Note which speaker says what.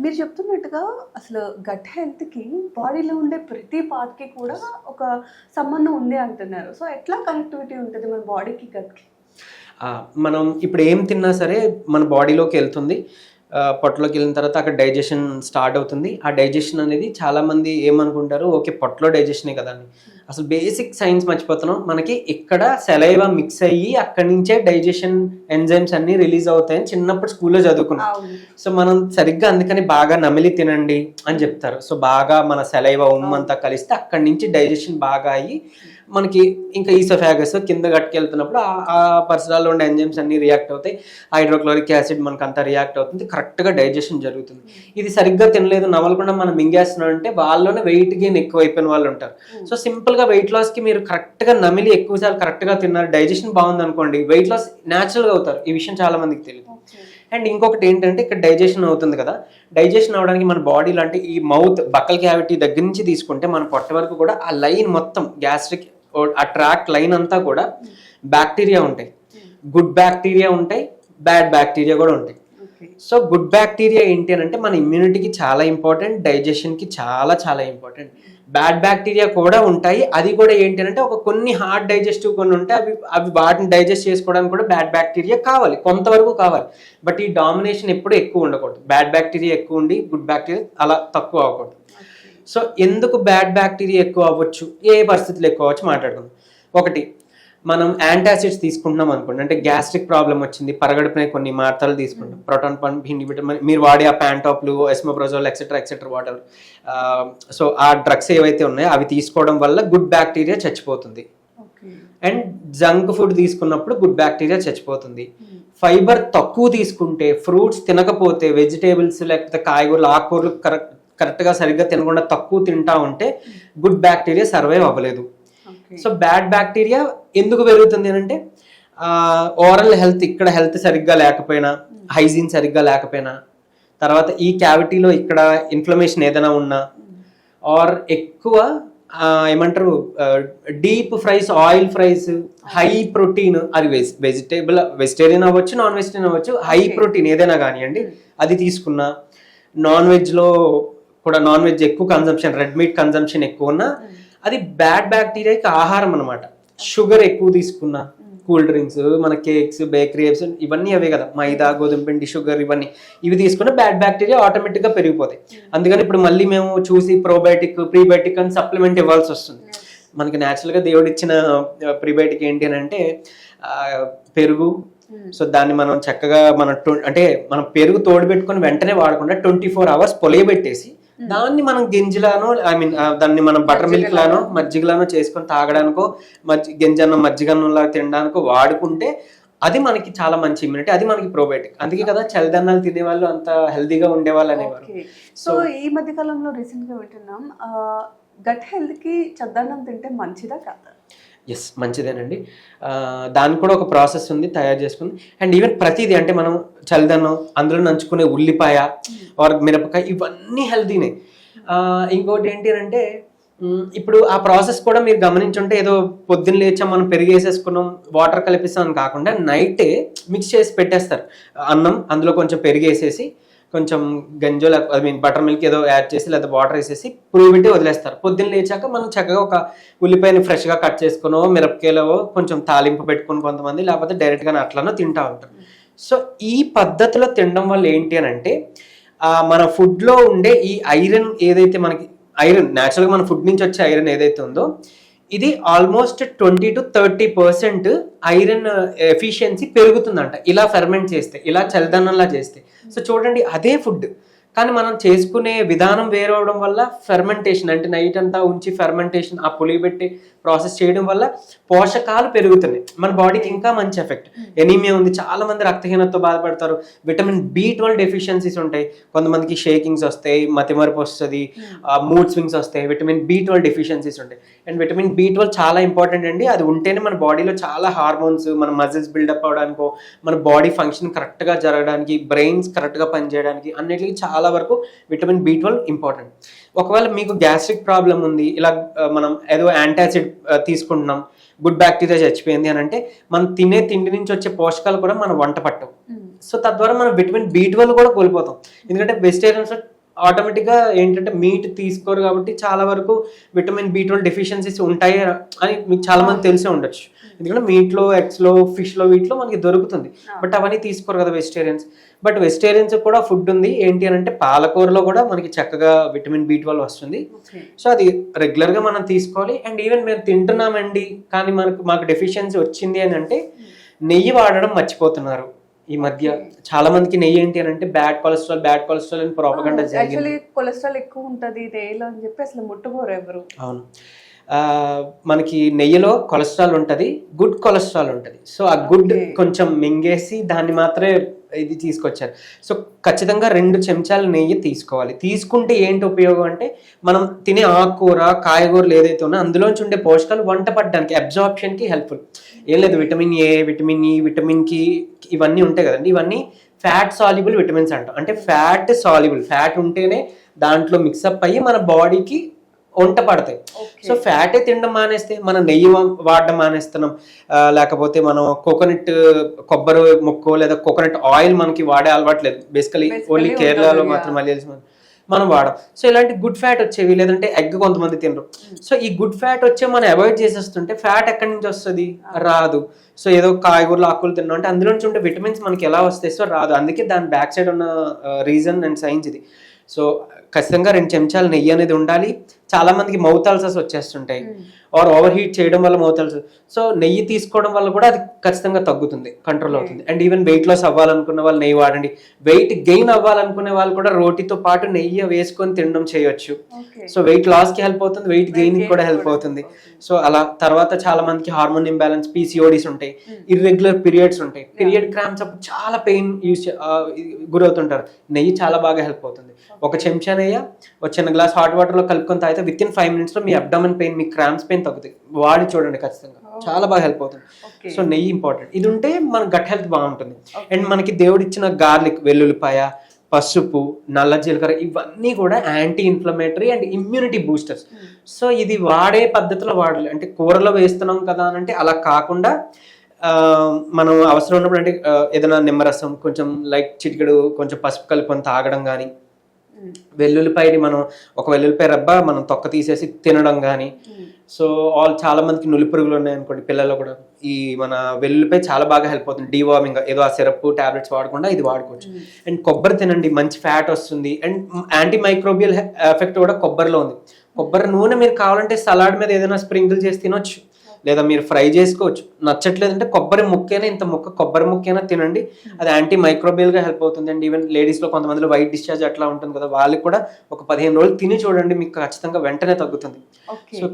Speaker 1: మీరు చెప్తున్నట్టుగా అసలు గట్ హెల్త్కి బాడీలో ఉండే ప్రతి పార్ట్కి కూడా ఒక సంబంధం ఉంది అంటున్నారు. సో ఎట్లా కనెక్టివిటీ ఉంటుంది మన బాడీకి గట్కి
Speaker 2: మనం ఇప్పుడు ఏం తిన్నా సరే మన బాడీలోకి వెళ్తుంది. పొట్టలోకి వెళ్ళిన తర్వాత అక్కడ డైజెషన్ స్టార్ట్ అవుతుంది. ఆ డైజెషన్ అనేది చాలామంది ఏమనుకుంటారు? ఓకే పొట్టలో డైజెషనే కదా అని. అసలు బేసిక్ సైన్స్ మర్చిపోతున్నాం. మనకి ఇక్కడ సెలైవా మిక్స్ అయ్యి అక్కడి నుంచే డైజెషన్ ఎంజైమ్స్ అన్ని రిలీజ్ అవుతాయని చిన్నప్పుడు స్కూల్లో చదువుకున్నాం. సో మనం సరిగ్గా అందుకని బాగా నమిలి తినండి అని చెప్తారు. సో బాగా మన సెలైవ ఉమ్మంతా కలిస్తే అక్కడి నుంచి డైజెషన్ బాగా అయ్యి మనకి ఇంకా ఈసోఫాగస్ కింద గట్టుకెళ్తున్నప్పుడు ఆ- పరిసరాల్లో ఉండే ఎంజైమ్స్ అన్ని రియాక్ట్ అవుతాయి. హైడ్రోక్లోరిక్ యాసిడ్ మనకు అంతా రియాక్ట్ అవుతుంది. కరెక్ట్గా డైజెషన్ జరుగుతుంది. ఇది సరిగ్గా తినలేదు. నమలకుండా మనం మింగేస్తున్నాం అంటే వాళ్ళలోనే వెయిట్ గెయిన్ ఎక్కువ అయిపోయిన వాళ్ళు ఉంటారు. సో సింపుల్గా వెయిట్ లాస్కి మీరు కరెక్ట్గా నమిలి ఎక్కువసార్లు కరెక్ట్గా తిన్నారు. డైజెషన్ బాగుంది అనుకోండి వెయిట్ లాస్ న్యాచురల్గా అవుతారు. ఈ విషయం చాలా మందికి తెలియదు. అండ్ ఇంకొకటి ఏంటంటే ఇక్కడ డైజెషన్ అవుతుంది కదా. డైజెషన్ అవడానికి మన బాడీలో అంటే ఈ మౌత్ బక్కల్ క్యావిటీ దగ్గర నుంచి తీసుకుంటే మన పొట్ట వరకు కూడా ఆ లైన్ మొత్తం గ్యాస్ట్రిక్ ఆ ట్రాక్ లైన్ అంతా కూడా బ్యాక్టీరియా ఉంటాయి. గుడ్ బ్యాక్టీరియా ఉంటాయి బ్యాడ్ బ్యాక్టీరియా కూడా ఉంటాయి. సో గుడ్ బ్యాక్టీరియా ఏంటి అని అంటే మన ఇమ్యూనిటీకి చాలా ఇంపార్టెంట్ డైజెషన్కి చాలా చాలా ఇంపార్టెంట్ బ్యాడ్ బ్యాక్టీరియా కూడా ఉంటాయి అది కూడా ఏంటి అంటే ఒక కొన్ని హార్డ్ డైజెస్టివ్ కొన్ని ఉంటాయి అవి అవి వాటిని డైజెస్ట్ చేసుకోవడానికి కూడా బ్యాడ్ బ్యాక్టీరియా కావాలి కొంతవరకు కావాలి. బట్ ఈ డామినేషన్ ఎప్పుడు ఎక్కువ ఉండకూడదు. బ్యాడ్ బ్యాక్టీరియా ఎక్కువ ఉండి గుడ్ బ్యాక్టీరియా అలా తక్కువ అవ్వకూడదు. సో ఎందుకు బ్యాడ్ బ్యాక్టీరియా ఎక్కువ అవ్వచ్చు? ఏ పరిస్థితులు ఎక్కువ అవ్వచ్చు మాట్లాడుకుందాం. ఒకటి మనం యాంటాసిడ్స్ తీసుకుంటున్నాం అనుకోండి అంటే గ్యాస్ట్రిక్ ప్రాబ్లం వచ్చింది పరగడుపునే కొన్ని మాత్రలు తీసుకుంటాం. ప్రోటాన్ పంప్ ఇన్హిబిటర్ మీరు వాడే ఆ ప్యాంటాప్లు esomeprazole etcetera etcetera water so ఆ డ్రగ్స్ ఏవైతే ఉన్నాయో అవి తీసుకోవడం వల్ల గుడ్ బ్యాక్టీరియా చచ్చిపోతుంది. అండ్ జంక్ ఫుడ్ తీసుకున్నప్పుడు గుడ్ బ్యాక్టీరియా చచ్చిపోతుంది. ఫైబర్ తక్కువ తీసుకుంటే ఫ్రూట్స్ తినకపోతే వెజిటేబుల్స్ లేకపోతే కాయగూరలు ఆకుకూరలు కరెక్ట్ కరెక్ట్గా సరిగ్గా తినకుండా తక్కువ తింటా ఉంటే గుడ్ బ్యాక్టీరియా సర్వైవ్ అవ్వలేదు సో బ్యాడ్ బ్యాక్టీరియా ఎందుకు పెరుగుతుంది అంటే ఓవరాల్ హెల్త్ ఇక్కడ హెల్త్ సరిగ్గా లేకపోయినా హైజీన్ సరిగ్గా లేకపోయినా తర్వాత ఈ క్యావిటీలో ఇక్కడ ఇన్ఫ్లమేషన్ ఏదైనా ఉన్నా ఆర్ ఎక్కువ ఏమంటారు deep fries oil fries high protein అది వెజ్ వెజిటేబుల్ వెజిటేరియన్ అవ్వచ్చు నాన్ వెజిటేరియన్ అవ్వచ్చు హై. ప్రోటీన్ ఏదైనా కానివ్వండి అది తీసుకున్నా నాన్ వెజ్లో కూడా నాన్ వెజ్ ఎక్కువ కన్జంప్షన్ రెడ్ మీట్ కన్జంప్షన్ ఎక్కువ ఉన్నా అది బ్యాడ్ బ్యాక్టీరియాకి ఆహారం అనమాట షుగర్ ఎక్కువ తీసుకున్నా కూల్ డ్రింక్స్ మన కేక్స్ బేకరీ ఇవన్నీ అవే కదా. మైదా గోధుమ పిండి షుగర్ ఇవన్నీ. ఇవి తీసుకున్న బ్యాడ్ బ్యాక్టీరియా ఆటోమేటిక్గా పెరిగిపోతాయి. అందుకని ఇప్పుడు మళ్ళీ మేము చూసి ప్రోబయోటిక్ ప్రీబయోటిక్ అని సప్లిమెంట్ ఇవ్వాల్సి వస్తుంది. మనకి న్యాచురల్గా దేవుడు ఇచ్చిన ప్రీబయోటిక్ ఏంటి అని అంటే పెరుగు. సో దాన్ని మనం చక్కగా మన అంటే మనం పెరుగు తోడు పెట్టుకొని వెంటనే వాడకుండా ట్వంటీ ఫోర్ అవర్స్ పొలియబెట్టేసి దాన్ని మనం గింజలానో ఐ మీన్ దాన్ని మనం బటర్ మిల్క్ లానో మజ్జిగలానో చేసుకొని తాగడానికో మజ్జి గింజన్న మజ్జిగన్నంలా తినడానికో వాడుకుంటే అది మనకి చాలా మంచి ఇమ్యూనిటీ అది మనకి ప్రోబయోటిక్ అందుకే కదా చలిదన్నాలు తినేవాళ్ళు అంత హెల్దీగా ఉండేవాళ్ళు అనేవారు.
Speaker 1: సో ఈ మధ్య కాలంలో రీసెంట్గా వింటున్నాం గట్ హెల్త్కి చద్దన్నం తింటే మంచిదా కాదా?
Speaker 2: ఎస్ మంచిదేనండి. దానికి కూడా ఒక ప్రాసెస్ ఉంది తయారు చేసుకుని అండ్ ఈవెన్ ప్రతిదీ అంటే మనం చలిదన్నం అందులో నంచుకునే ఉల్లిపాయ ఆర్ మిరపకాయ ఇవన్నీ హెల్తీనే. ఇంకోటి ఏంటి అంటే ఇప్పుడు ఆ ప్రాసెస్ కూడా మీరు గమనించుంటే ఏదో పొద్దున్న లేచాం మనం పెరిగేసేసుకున్నాం వాటర్ కలిపిస్తాం అని కాకుండా నైటే మిక్స్ చేసి పెట్టేస్తారు. అన్నం అందులో కొంచెం పెరిగేసేసి కొంచెం గంజో ఐ మీన్ బటర్ మిల్క్ ఏదో యాడ్ చేసి లేదా వాటర్ వేసేసి పురుగు వదిలేస్తారు. పొద్దున్న లేచాక మనం చక్కగా ఒక ఉల్లిపాయని ఫ్రెష్గా కట్ చేసుకునో మిరపకాయలో కొంచెం తాలింపు పెట్టుకుని కొంతమంది లేకపోతే డైరెక్ట్గా అట్లనో తింటా ఉంటారు. సో ఈ పద్ధతిలో తినడం వల్ల ఏంటి అని అంటే మన ఫుడ్లో ఉండే ఈ ఐరన్ ఏదైతే మనకి ఐరన్ న్యాచురల్గా మన ఫుడ్ నుంచి వచ్చే ఐరన్ ఏదైతే ఉందో ఇది almost twenty two thirty percent iron efficiency పెరుగుతుందంట. ఇలా ఫెర్మెంట్ చేస్తే ఇలా చల్దనంలా చేస్తే. సో చూడండి అదే ఫుడ్ కానీ మనం చేసుకునే విధానం వేరవడం వల్ల ఫెర్మెంటేషన్ అంటే నైట్ అంతా ఉంచి ఫెర్మెంటేషన్ ఆ పులియబెట్టి ప్రాసెస్ చేయడం వల్ల పోషకాలు పెరుగుతున్నాయి. మన బాడీకి ఇంకా మంచి ఎఫెక్ట్ ఎనీమియా ఉంది చాలా మంది రక్తహీనతతో బాధపడతారు. విటమిన్ బి ట్వెల్వ్ డెఫిషియన్సీస్ ఉంటాయి. కొంతమందికి షేకింగ్స్ వస్తాయి మతిమరుపు వస్తుంది మూడ్ స్వింగ్స్ వస్తాయి. విటమిన్ బి ట్వెల్వ్ డెఫిషియన్సీస్ ఉంటాయి. అండ్ విటమిన్ బి ట్వెల్వ్ చాలా ఇంపార్టెంట్ అండి. అది ఉంటేనే మన బాడీలో చాలా హార్మోన్స్ మన మజిల్స్ బిల్డప్ అవడానికో మన బాడీ ఫంక్షన్ కరెక్ట్గా జరగడానికి బ్రెయిన్స్ కరెక్ట్గా పనిచేయడానికి అన్నిటికీ చాలా వరకు విటమిన్ బి ట్వెల్వ్ ఇంపార్టెంట్ ఒకవేళ మీకు గ్యాస్ట్రిక్ ప్రాబ్లం ఉంది ఇలా మనం ఏదో యాంటాసిడ్ తీసుకుంటున్నాం గుడ్ బ్యాక్టీరియా చచ్చిపోయింది అని అంటే మనం తినే తిండి నుంచి వచ్చే పోషకాలు కూడా మన వంట పట్టవు. సో తద్వారా మనం విటమిన్ బి ట్వెల్వ్ కూడా కోల్పోతాం. ఎందుకంటే వెజిటేరియన్స్ ఆటోమేటిక్గా ఏంటంటే మీట్ తీసుకోరు కాబట్టి చాలా వరకు విటమిన్ బి ట్వెల్వ్ డెఫిషియన్సీస్ ఉంటాయి అని మీకు చాలా మంది తెలిసే ఉండొచ్చు. ఎందుకంటే మీట్లో ఎగ్స్లో ఫిష్లో వీటిలో మనకి దొరుకుతుంది. బట్ అవన్నీ తీసుకోరు కదా వెజిటేరియన్స్. బట్ వెజిటేరియన్స్ కూడా ఫుడ్ ఉంది. ఏంటి అని అంటే పాలకూరలో కూడా మనకి చక్కగా విటమిన్ బి ట్వెల్వ్ వస్తుంది. సో అది రెగ్యులర్గా మనం తీసుకోవాలి. అండ్ ఈవెన్ మేము తింటున్నామండి కానీ మనకు మాకు డెఫిషియన్సీ వచ్చింది అని అంటే నెయ్యి వాడడం మర్చిపోతున్నారు ఈ మధ్య. చాలా మందికి నెయ్యి ఏంటి అని అంటే బ్యాడ్ కొలెస్ట్రాల్ బ్యాడ్ కొలెస్ట్రాల్ అని ప్రాపగండా జరిగింది.
Speaker 1: కొలెస్ట్రాల్ ఎక్కువ ఉంటది అని చెప్పి అసలు ముట్టుకోరు ఎవరు.
Speaker 2: అవును. మనకి నెయ్యిలో కొలెస్ట్రాల్ ఉంటుంది గుడ్ కొలెస్ట్రాల్ ఉంటుంది. సో ఆ గుడ్. కొంచెం మింగేసి దాన్ని మాత్రమే ఇది తీసుకొచ్చారు. సో ఖచ్చితంగా రెండు చెంచాల నెయ్యి తీసుకోవాలి. తీసుకుంటే ఏంటి ఉపయోగం అంటే మనం తినే ఆకుకూర కాయగూరలు ఏదైతే ఉన్నా అందులోంచి ఉండే పోషకాలు వంట పడడానికి అబ్జార్ప్షన్కి హెల్ప్ఫుల్. ఏం లేదు విటమిన్ ఏ విటమిన్ ఈ విటమిన్కి ఇవన్నీ ఉంటాయి కదండి. ఇవన్నీ ఫ్యాట్ సాల్యుబుల్ విటమిన్స్ అంటాం. అంటే ఫ్యాట్ సాల్యుబుల్ ఫ్యాట్ ఉంటేనే దాంట్లో మిక్సప్ అయ్యి మన బాడీకి వంట పడతాయి. సో ఫ్యాటే తినడం మానేస్తే మనం నెయ్యి వాడడం మానేస్తున్నాం. లేకపోతే మనం కోకోనట్ కొబ్బరి ముక్కో లేదా కోకోనట్ ఆయిల్ మనకి వాడే అలవాట్లేదు బేసికలీ ఓన్లీ కేరళలో. మాత్రం మలయాళీస్ మనం వాడం. సో ఇలాంటి గుడ్ ఫ్యాట్ వచ్చేవి లేదంటే ఎగ్ కొంతమంది తినరు. సో ఈ గుడ్ ఫ్యాట్ వచ్చే మనం అవాయిడ్ చేసేస్తుంటే ఫ్యాట్ ఎక్కడి నుంచి వస్తుంది? రాదు. సో ఏదో కాయగూరలు ఆకులు తిన్నాం అంటే అందులో నుంచి ఉండే విటమిన్స్ మనకి ఎలా వస్తాయి? సో రాదు. అందుకే దాని బ్యాక్ సైడ్ ఉన్న రీజన్ అండ్ సైన్స్ ఇది. సో ఖచ్చితంగా రెండు చెంచాలు నెయ్యి అనేది ఉండాలి. చాలా మందికి మౌత్ అల్సర్స్ వచ్చేస్తుంటాయి ఆర్ ఓవర్ హీట్ చేయడం వల్ల మౌత్ అల్సర్ సో నెయ్యి తీసుకోవడం వల్ల కూడా అది ఖచ్చితంగా తగ్గుతుంది కంట్రోల్ అవుతుంది. అండ్ ఈవెన్ వెయిట్ లాస్ అవ్వాలనుకున్న వాళ్ళు నెయ్యి వాడండి. వెయిట్ గెయిన్ అవ్వాలనుకునే వాళ్ళు కూడా రోటీతో పాటు నెయ్యి వేసుకొని తినడం చేయొచ్చు. సో వెయిట్ లాస్కి హెల్ప్ అవుతుంది వెయిట్ గెయిన్కి కూడా హెల్ప్. అవుతుంది. సో అలా తర్వాత చాలా మందికి హార్మోన్ ఇంబ్యాలెన్స్ పీసీఓడిస్ ఉంటాయి. ఇర్రెగ్యులర్ పీరియడ్స్ ఉంటాయి. పీరియడ్ క్రామ్స్ అప్పుడు చాలా పెయిన్ యూస్ గురవుతుంటారు. నెయ్యి చాలా బాగా హెల్ప్ అవుతుంది. ఒక చెంచా నెయ్యి ఒక చిన్న గ్లాస్ హాట్ వాటర్లో కలుపుకొని తాగితే విత్ ఇన్ ఫైవ్ మినిట్స్లో మీ అబ్డామన్ పెయిన్ మీ క్రామ్స్ పెయిన్ తగ్గుతాయి వాడి చూడండి ఖచ్చితంగా. చాలా బాగా హెల్ప్ అవుతుంది. సో నెయ్యి ఇంపార్టెంట్ ఇది ఉంటే మన గట్ హెల్త్ బాగుంటుంది. అండ్ మనకి దేవుడు ఇచ్చిన గార్లిక్ వెల్లుల్లిపాయ పసుపు నల్ల జీలకర్ర ఇవన్నీ కూడా anti inflammatory and immunity boosters so ఇది వాడే పద్ధతిలో వాడాలి. అంటే కూరలో వేస్తున్నాం కదా అని అంటే అలా కాకుండా మనం అవసరం ఉన్నప్పుడు అంటే ఏదైనా నిమ్మరసం కొంచెం లైక్ చిటికెడు కొంచెం పసుపు కలుపుకొని తాగడం కానీ వెల్లుల్లిపాయని మనం ఒక వెల్లుల్లిపాయ రబ్బ మనం తొక్క తీసేసి తినడం కానీ సో ఆల్ చాలా మందికి నులి పురుగులు ఉన్నాయి అనుకోండి పిల్లల్లో కూడా. ఈ మన వెల్లుల్లిపాయ చాలా బాగా హెల్ప్ అవుతుంది. డీవార్మింగ్ ఏదో ఆ సిరప్ టాబ్లెట్స్ వాడకుండా ఇది వాడుకోవచ్చు. అండ్ కొబ్బరి తినండి మంచి ఫ్యాట్ వస్తుంది. అండ్ యాంటీ మైక్రోబియల్ ఎఫెక్ట్ కూడా కొబ్బరిలో ఉంది. కొబ్బరి నూనె మీరు కావాలంటే సలాడ్ మీద ఏదైనా స్ప్రింకిల్ చేసి తినొచ్చు. లేదా మీరు ఫ్రై చేసుకోవచ్చు. నచ్చట్లేదంటే కొబ్బరి ముక్కైనా ఇంత ముక్క కొబ్బరి ముక్కైనా తినండి. అది యాంటీ మైక్రోబియల్గా హెల్ప్ అవుతుంది అండ్ ఈవెన్ లేడీస్లో కొంతమందిలో వైట్ డిశ్చార్జ్ అట్లా ఉంటుంది కదా వాళ్ళకి కూడా ఒక పదిహేను రోజులు తిని చూడండి మీకు ఖచ్చితంగా వెంటనే తగ్గుతుంది. సో